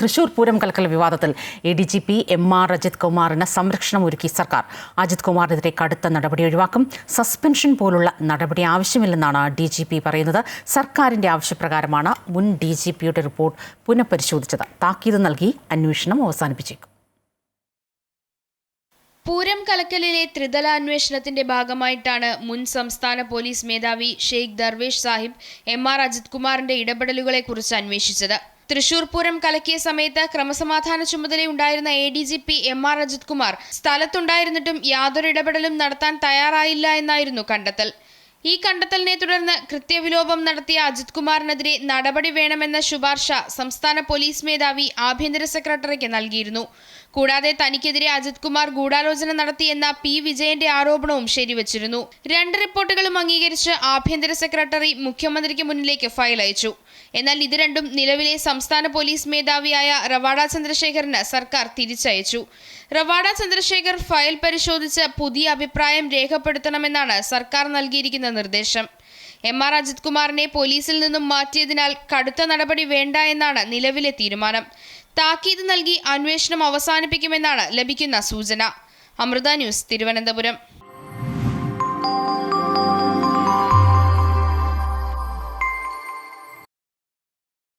തൃശൂർ പൂരം കലക്കൽ വിവാദത്തിൽ A D G P M R Ajith കുമാറിന് സംരക്ഷണം ഒരുക്കി സർക്കാർ. അജിത് കുമാറിനെതിരെ കടുത്ത നടപടി ഒഴിവാക്കും. സസ്പെൻഷൻ പോലുള്ള നടപടി ആവശ്യമില്ലെന്നാണ് ഡി ജി പി പറയുന്നത്. സർക്കാരിന്റെ ആവശ്യപ്രകാരമാണ് മുൻ ഡി ജി പിയുടെ റിപ്പോർട്ട് പുനഃപരിശോധിച്ചത്. താക്കീത് നൽകി അന്വേഷണം അവസാനിപ്പിച്ചേക്കും. പൂരം കലക്കലിലെ ത്രിതല അന്വേഷണത്തിന്റെ ഭാഗമായിട്ടാണ് മുൻ സംസ്ഥാന പോലീസ് മേധാവി ഷെയ്ഖ് ദർവേഷ് സാഹിബ് എം ആർ അജിത് കുമാറിന്റെ ഇടപെടലുകളെ കുറിച്ച് അന്വേഷിച്ചത്. തൃശൂർ പൂരം കലക്കിയ സമയത്ത് ക്രമസമാധാന ചുമതലയുണ്ടായിരുന്ന A D G P M R Ajith Kumar സ്ഥലത്തുണ്ടായിരുന്നിട്ടും യാതൊരു ഇടപെടലും നടത്താൻ തയ്യാറായില്ല എന്നായിരുന്നു കണ്ടെത്തൽ. ഈ കണ്ടെത്തലിനെ തുടർന്ന് കൃത്യവിലോപം നടത്തിയ അജിത് കുമാറിനെതിരെ നടപടി വേണമെന്ന ശുപാർശ സംസ്ഥാന പോലീസ് മേധാവി ആഭ്യന്തര സെക്രട്ടറിക്ക് നൽകിയിരുന്നു. കൂടാതെ തനിക്കെതിരെ അജിത് കുമാർ ഗൂഢാലോചന നടത്തിയെന്ന പി വിജയന്റെ ആരോപണവും ശരിവച്ചിരുന്നു. രണ്ട് റിപ്പോർട്ടുകളും അംഗീകരിച്ച് ആഭ്യന്തര സെക്രട്ടറി മുഖ്യമന്ത്രിക്ക് മുന്നിലേക്ക് ഫയൽ അയച്ചു. എന്നാൽ ഇത് രണ്ടും നിലവിലെ സംസ്ഥാന പോലീസ് മേധാവിയായ റവാഡ ചന്ദ്രശേഖറിന് സർക്കാർ തിരിച്ചയച്ചു. റവാഡ ചന്ദ്രശേഖർ ഫയൽ പരിശോധിച്ച് പുതിയ അഭിപ്രായം രേഖപ്പെടുത്തണമെന്നാണ് സർക്കാർ നൽകിയിരിക്കുന്ന നിർദ്ദേശം. എം ആർ അജിത് കുമാറിനെ പോലീസിൽ നിന്നും മാറ്റിയതിനാൽ കടുത്ത നടപടി വേണ്ട എന്നാണ് നിലവിലെ തീരുമാനം. താക്കീത് നൽകി അന്വേഷണം അവസാനിപ്പിക്കുമെന്നാണ് ലഭിക്കുന്ന സൂചന. അമൃത ന്യൂസ് തിരുവനന്തപുരം.